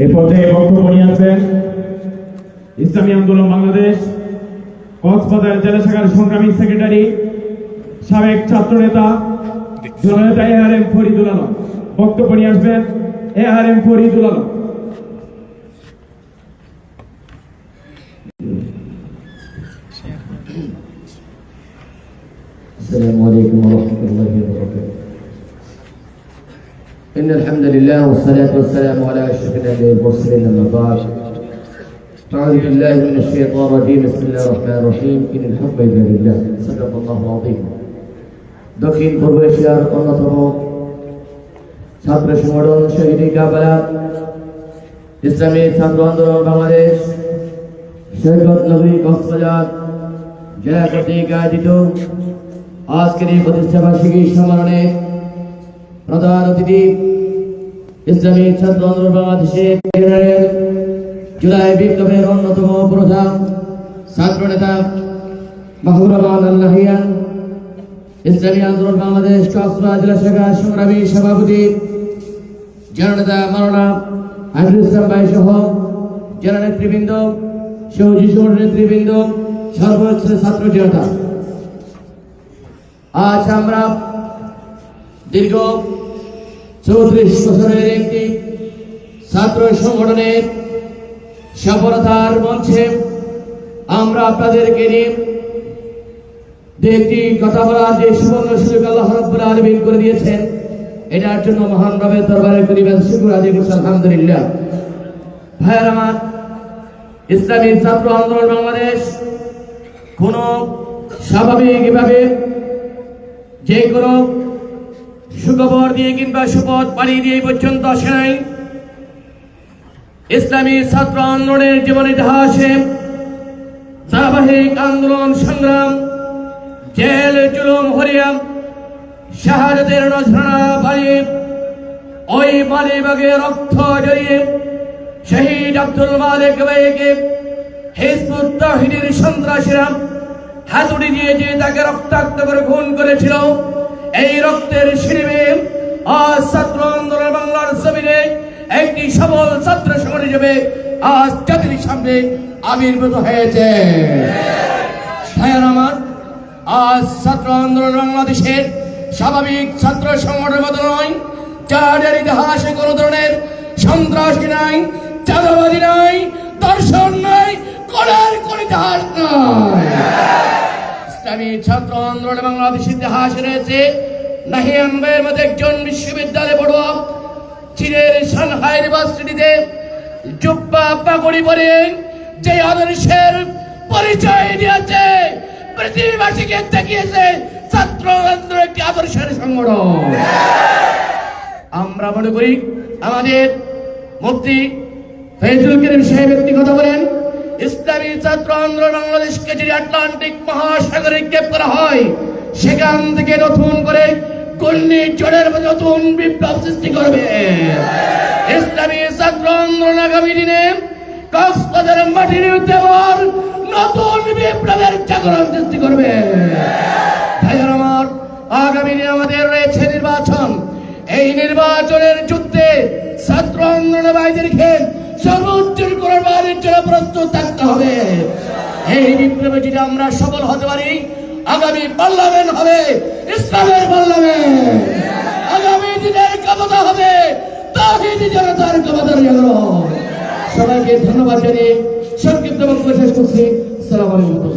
এ পর্যায়ে বক্তব্য নিয়ে আসবেন ইসলামী আন্দোলন বাংলাদেশ কক্সবাজার জেলা শাখার সংগ্রামী সেক্রেটারি সাবেক ছাত্র নেতা জননেতা A R M Faridul Alam বক্তব্য নিয়ে আসবেন A R M Faridul Alam السلام عليكم ورحمة الله وبركاته إن الحمد لله والصلاة والسلام على أشرف الأنبياء والمرسلين أما بعد أعوذ بالله من الشيطان الرجيم بسم الله الرحمن الرحيم إن الحب إلا لله صدق الله العظيم দক্ষিণ পূর্ব এশিয়ার অন্যতম ছাত্র সংগঠন শহীদ কাবালা ইসলামী ছাত্র আন্দোলন বাংলাদেশ সৈকত নগরী কক্সবাজার জেলা কর্তৃক আয়োজিত আজকের এই প্রতিষ্ঠাবার্ষিকী সম্মেলনে প্রধান অতিথি, ইসলামী ছাত্র বাংলাদেশের জুলাই বিপ্লবের অন্যতম প্রধান ছাত্র নেতা মাহবুর রহমান আল্লাহিয়ান ইসলামী আন্দোলন বাংলাদেশ কক্সবাজার জেলা শাখা সংগ্রামী সভাপতি, জননেতা মাওলানা আমিরুল ইসলাম ভাই সহ জেলা নেতৃবৃন্দ সংগঠন নেতৃবৃন্দ, সর্বোচ্চ ছাত্র জনতা। আজ আমরা দীর্ঘ চৌত্রিশ বছরের একটি ছাত্র সংগঠনের সফলতার মঞ্চে আমরা আপনাদেরকে নিয়ে একটি কথা বলার যে সুবর্ণ সুযোগ আল্লাহ রব্বুল আলমিন করে দিয়েছেন, এটার জন্য মহান রবের দরবারে করিবেন শুকুর করছি, আলহামদুলিল্লাহ। ভাইয়ের আমার ইসলামী ছাত্র আন্দোলন বাংলাদেশ কোন স্বাভাবিকভাবে যে কোনো সুখবর দিয়ে কিংবা সুপথ পাড়িয়ে দিয়ে পর্যন্ত আসে নাই। ইসলামী ছাত্র আন্দোলনের জীবন ইতিহাসে ধারাবাহিক আন্দোলন, সংগ্রাম, জেল, জুলুম, হরিয়াম, শাহাদাতের নজরানা বাড়িয়ে ওই মালিবাগে রক্ত জড়িয়ে শহীদ আব্দুল মালিক ভাইকে হিজবুত তাহিদের সন্ত্রাসীরা হাতুড়ি দিয়ে যে তাকে রক্তাক্ত করে খুন করেছিল এই রক্তের সিঁড়িবে আজ ছাত্র আন্দোলন বাংলার জমিনে একটি সবল ছাত্র সংগঠন হিসেবে আজ জাতির সামনে আবির্ভূত হয়েছে। আমার, আজ ছাত্র আন্দোলন বাংলাদেশের স্বাভাবিক ছাত্র সংগঠনের মতো নয় যাদের ইতিহাসে কোনো ধরনের সন্ত্রাসী নাই চাঁদাবাদী নাই ইসলামী ছাত্র আন্দোলন বাংলাদেশ ইতিহাস রয়েছে নাহিয়ান ভাইয়ের মধ্যে একজন বিশ্ববিদ্যালয়ে পড়ুয়া চীনের সানহাই ইউনিভার্সিটিতে জুব্বা পাগড়ি পরে যে আদর্শের পরিচয় দিয়েছে, পৃথিবীবাসীকে দেখিয়েছে ছাত্র আন্দোলন একটি আদর্শের সংগঠন। আমরা মনে করি আমাদের মুফতি ফেজুল করিম সাহেব একটি কথা বলেন। ইসলামী ছাত্র আন্দোলন বাংলাদেশকে যদি আটলান্টিক মহাসাগরে গ্রেপ করা হয়। সেখান থেকে নতুন করে নতুন বিপ্লব সৃষ্টি করবে। আন্দোলন নতুন বিপ্লবের সৃষ্টি করবে। আমার, আগামী আমাদের রয়েছে নির্বাচন। এই নির্বাচনের যুদ্ধে ছাত্র আন্দোলনের ভাইদেরকে সর্বোচ্চ কোরবানির জন্য প্রস্তুত থাকতে হবে। এই বিপ্লবে যদি আমরা সফল হতে পারি, আগামী পার্লামেন্ট হবে, ইসলামের পার্লামেন্ট। আগামী দিনের ক্ষমতা হবে, তাহিদি জনতার ক্ষমতা সবাইকে ধন্যবাদ জানিয়ে সংক্ষিপ্ত বক্তব্য শেষ করছি। সালাম আলাইকুম।